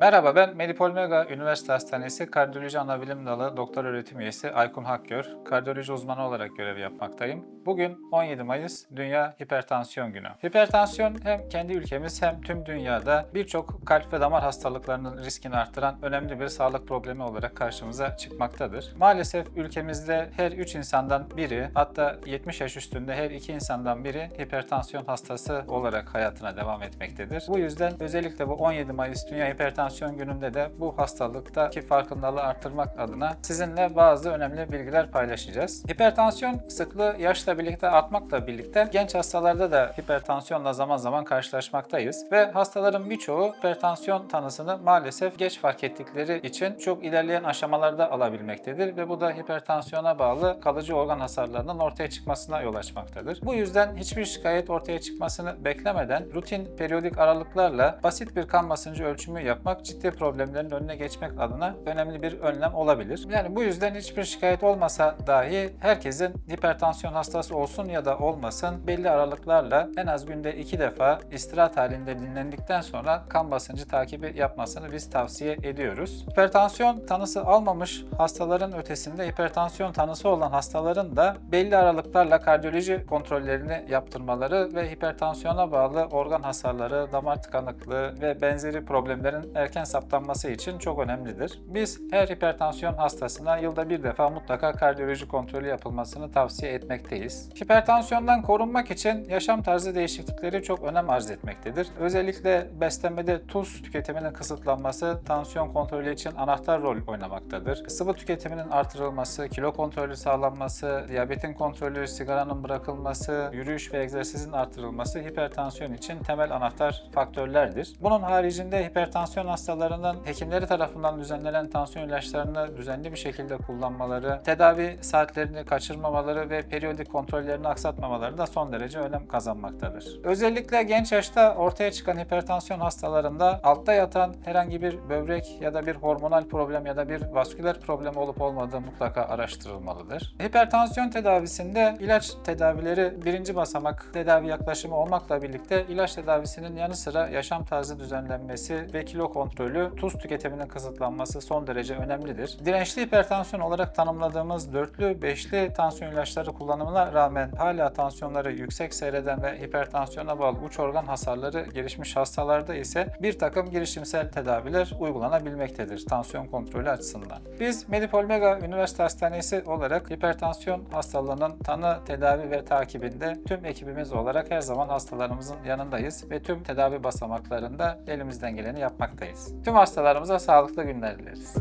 Merhaba ben Medipol Mega Üniversite Hastanesi Kardiyoloji Anabilim Dalı Doktor Öğretim Üyesi Aykun Hakgör. Kardiyoloji uzmanı olarak görev yapmaktayım. Bugün 17 Mayıs Dünya Hipertansiyon Günü. Hipertansiyon hem kendi ülkemiz hem tüm dünyada birçok kalp ve damar hastalıklarının riskini arttıran önemli bir sağlık problemi olarak karşımıza çıkmaktadır. Maalesef ülkemizde her 3 insandan biri hatta 70 yaş üstünde her 2 insandan biri hipertansiyon hastası olarak hayatına devam etmektedir. Bu yüzden özellikle bu 17 Mayıs Dünya Hipertansiyon Günü'nde de bu hastalıktaki farkındalığı arttırmak adına sizinle bazı önemli bilgiler paylaşacağız. Hipertansiyon sıklığı yaşla birlikte artmakla birlikte genç hastalarda da hipertansiyonla zaman zaman karşılaşmaktayız ve hastaların birçoğu hipertansiyon tanısını maalesef geç fark ettikleri için çok ilerleyen aşamalarda alabilmektedir ve bu da hipertansiyona bağlı kalıcı organ hasarlarının ortaya çıkmasına yol açmaktadır. Bu yüzden hiçbir şikayet ortaya çıkmasını beklemeden rutin periyodik aralıklarla basit bir kan basıncı ölçümü yapmak ciddi problemlerin önüne geçmek adına önemli bir önlem olabilir. Yani bu yüzden hiçbir şikayet olmasa dahi herkesin hipertansiyon hastası olsun ya da olmasın belli aralıklarla en az günde iki defa istirahat halinde dinlendikten sonra kan basıncı takibi yapmasını biz tavsiye ediyoruz. Hipertansiyon tanısı almamış hastaların ötesinde hipertansiyon tanısı olan hastaların da belli aralıklarla kardiyoloji kontrollerini yaptırmaları ve hipertansiyona bağlı organ hasarları, damar tıkanıklığı ve benzeri problemlerin erken saptanması için çok önemlidir. Biz her hipertansiyon hastasına yılda bir defa mutlaka kardiyoloji kontrolü yapılmasını tavsiye etmekteyiz. Hipertansiyondan korunmak için yaşam tarzı değişiklikleri çok önem arz etmektedir. Özellikle beslenmede tuz tüketiminin kısıtlanması tansiyon kontrolü için anahtar rol oynamaktadır. Sıvı tüketiminin artırılması, kilo kontrolü sağlanması, diyabetin kontrolü, sigaranın bırakılması, yürüyüş ve egzersizin artırılması hipertansiyon için temel anahtar faktörlerdir. Bunun haricinde hipertansiyon hastalarının hekimleri tarafından düzenlenen tansiyon ilaçlarını düzenli bir şekilde kullanmaları, tedavi saatlerini kaçırmamaları ve periyodik kontrollerini aksatmamaları da son derece önem kazanmaktadır. Özellikle genç yaşta ortaya çıkan hipertansiyon hastalarında altta yatan herhangi bir böbrek ya da bir hormonal problem ya da bir vasküler problem olup olmadığı mutlaka araştırılmalıdır. Hipertansiyon tedavisinde ilaç tedavileri birinci basamak tedavi yaklaşımı olmakla birlikte ilaç tedavisinin yanı sıra yaşam tarzı düzenlenmesi ve kilo kontrolü, tuz tüketiminin kısıtlanması son derece önemlidir. Dirençli hipertansiyon olarak tanımladığımız dörtlü, beşli tansiyon ilaçları kullanımına rağmen hala tansiyonları yüksek seyreden ve hipertansiyona bağlı uç organ hasarları gelişmiş hastalarda ise bir takım girişimsel tedaviler uygulanabilmektedir tansiyon kontrolü açısından. Biz Medipol Mega Üniversite Hastanesi olarak hipertansiyon hastalığının tanı, tedavi ve takibinde tüm ekibimiz olarak her zaman hastalarımızın yanındayız ve tüm tedavi basamaklarında elimizden geleni yapmaktayız. Tüm hastalarımıza sağlıklı günler dileriz.